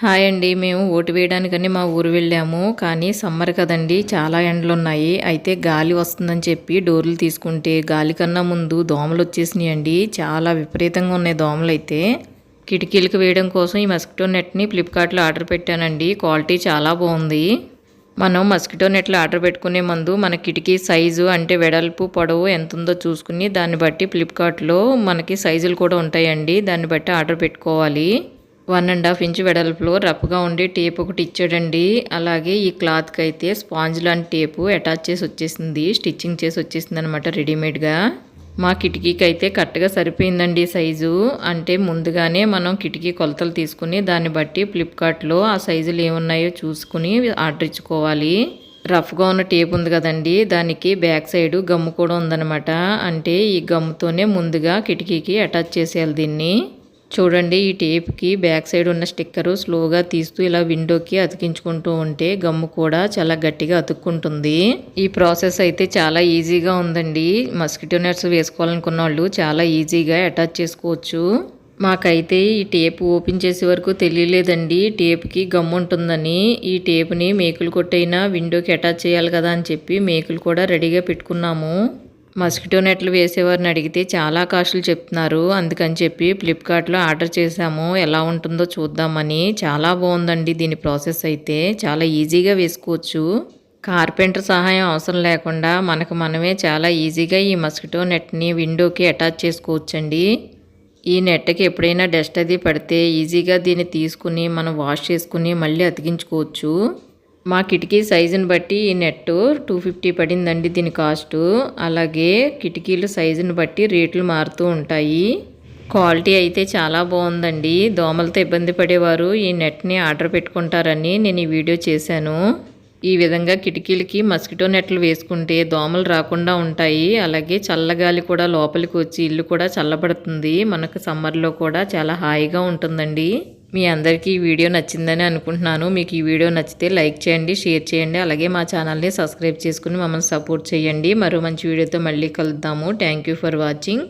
Hi అండి మేము vote వేయడానికని మా ఊరు వెళ్ళాము. కానీ సమ్మర్ కదండి చాలా ఎండలు ఉన్నాయి అయితే గాలి వస్తుందని చెప్పి డోర్లు తీసుకుంటే గాలి కన్నా ముందు దోమలు వచ్చేసినాయి అండి చాలా విపరీతంగా ఉన్నాయి దోమలు అయితే. కిటికీలకు వేయడం కోసం ఈ మస్కిటో నెట్ని ఫ్లిప్కార్ట్లో ఆర్డర్ పెట్టానండి. క్వాలిటీ చాలా బాగుంది. మనం మస్కిటో నెట్లు ఆర్డర్ పెట్టుకునే ముందు మన కిటికీ సైజు అంటే వెడల్పు పొడవు ఎంత ఉందో చూసుకుని దాన్ని బట్టి ఫ్లిప్కార్ట్లో మనకి సైజులు కూడా ఉంటాయండి. దాన్ని బట్టి ఆర్డర్ పెట్టుకోవాలి. వన్ అండ్ హాఫ్ ఇంచ్ వెడల్పులో రఫ్గా ఉండి టేప్ ఒకటి ఇచ్చాడండి. అలాగే ఈ క్లాత్కి అయితే స్పాంజ్ లాంటి టేపు అటాచ్ చేసి వచ్చేసింది స్టిచ్చింగ్ చేసి వచ్చేసింది అనమాట రెడీమేడ్గా. మా కిటికీకి అయితే కరెక్ట్గా సరిపోయిందండి సైజు. అంటే ముందుగానే మనం కిటికీ కొలతలు తీసుకుని దాన్ని బట్టి ఫ్లిప్కార్ట్లో ఆ సైజులు ఏమున్నాయో చూసుకుని ఆర్డర్ ఇచ్చుకోవాలి. రఫ్గా ఉన్న టేప్ ఉంది కదండి దానికి బ్యాక్ సైడ్ గమ్ము కూడా ఉందన్నమాట. అంటే ఈ గమ్ముతోనే ముందుగా కిటికీకి అటాచ్ చేసేయాలి దీన్ని. చూడండి ఈ టేప్కి బ్యాక్ సైడ్ ఉన్న స్టిక్కరు స్లోగా తీస్తూ ఇలా విండోకి అతికించుకుంటూ ఉంటే గమ్ము కూడా చాలా గట్టిగా అతుక్కుంటుంది. ఈ ప్రాసెస్ అయితే చాలా ఈజీగా ఉందండి. మస్కిటో నెట్స్ వేసుకోవాలనుకున్న వాళ్ళు చాలా ఈజీగా అటాచ్ చేసుకోవచ్చు. మాకైతే ఈ టేప్ ఓపెన్ చేసే వరకు తెలియలేదండి. టేప్కి గమ్ము ఉంటుందని. ఈ టేప్ని మేకులు కొట్టైనా విండోకి అటాచ్ చేయాలి కదా అని చెప్పి మేకులు కూడా రెడీగా పెట్టుకున్నాము. మస్కిటో నెట్లు వేసేవారిని అడిగితే చాలా కాస్ట్లు చెప్తున్నారు. అందుకని చెప్పి ఫ్లిప్కార్ట్లో ఆర్డర్ చేసాము ఎలా ఉంటుందో చూద్దామని. చాలా బాగుందండి దీని ప్రాసెస్ అయితే. చాలా ఈజీగా వేసుకోవచ్చు. కార్పెంటర్ సహాయం అవసరం లేకుండా మనకు మనమే చాలా ఈజీగా ఈ మస్కిటో నెట్ని విండోకి అటాచ్ చేసుకోవచ్చండి. ఈ నెట్కి ఎప్పుడైనా డస్ట్ అది పడితే ఈజీగా దీన్ని తీసుకుని మనం వాష్ చేసుకుని మళ్ళీ అతికించుకోవచ్చు. మా కిటికీ సైజుని బట్టి ఈ నెట్ టూ ఫిఫ్టీ పడిందండి దీని కాస్టు. అలాగే కిటికీలు సైజుని బట్టి రేట్లు మారుతూ ఉంటాయి. క్వాలిటీ అయితే చాలా బాగుందండి. దోమలతో ఇబ్బంది పడేవారు ఈ నెట్ని ఆర్డర్ పెట్టుకుంటారని నేను ఈ వీడియో చేశాను. ఈ విధంగా కిటికీలకి మస్కిటో నెట్లు వేసుకుంటే దోమలు రాకుండా ఉంటాయి. అలాగే చల్లగాలి కూడా లోపలికి వచ్చి ఇల్లు కూడా చల్లబడుతుంది. మనకు సమ్మర్లో కూడా చాలా హాయిగా ఉంటుందండి. మీ అందరికీ ఈ వీడియో నచ్చిందని అనుకుంటున్నాను. మీకు ఈ వీడియో నచ్చితే లైక్ చేయండి షేర్ చేయండి. అలాగే మా ఛానల్ని సబ్స్క్రైబ్ చేసుకుని మమ్మల్ని సపోర్ట్ చేయండి. మరో మంచి వీడియోతో మళ్ళీ కలుద్దాము. Thank for watching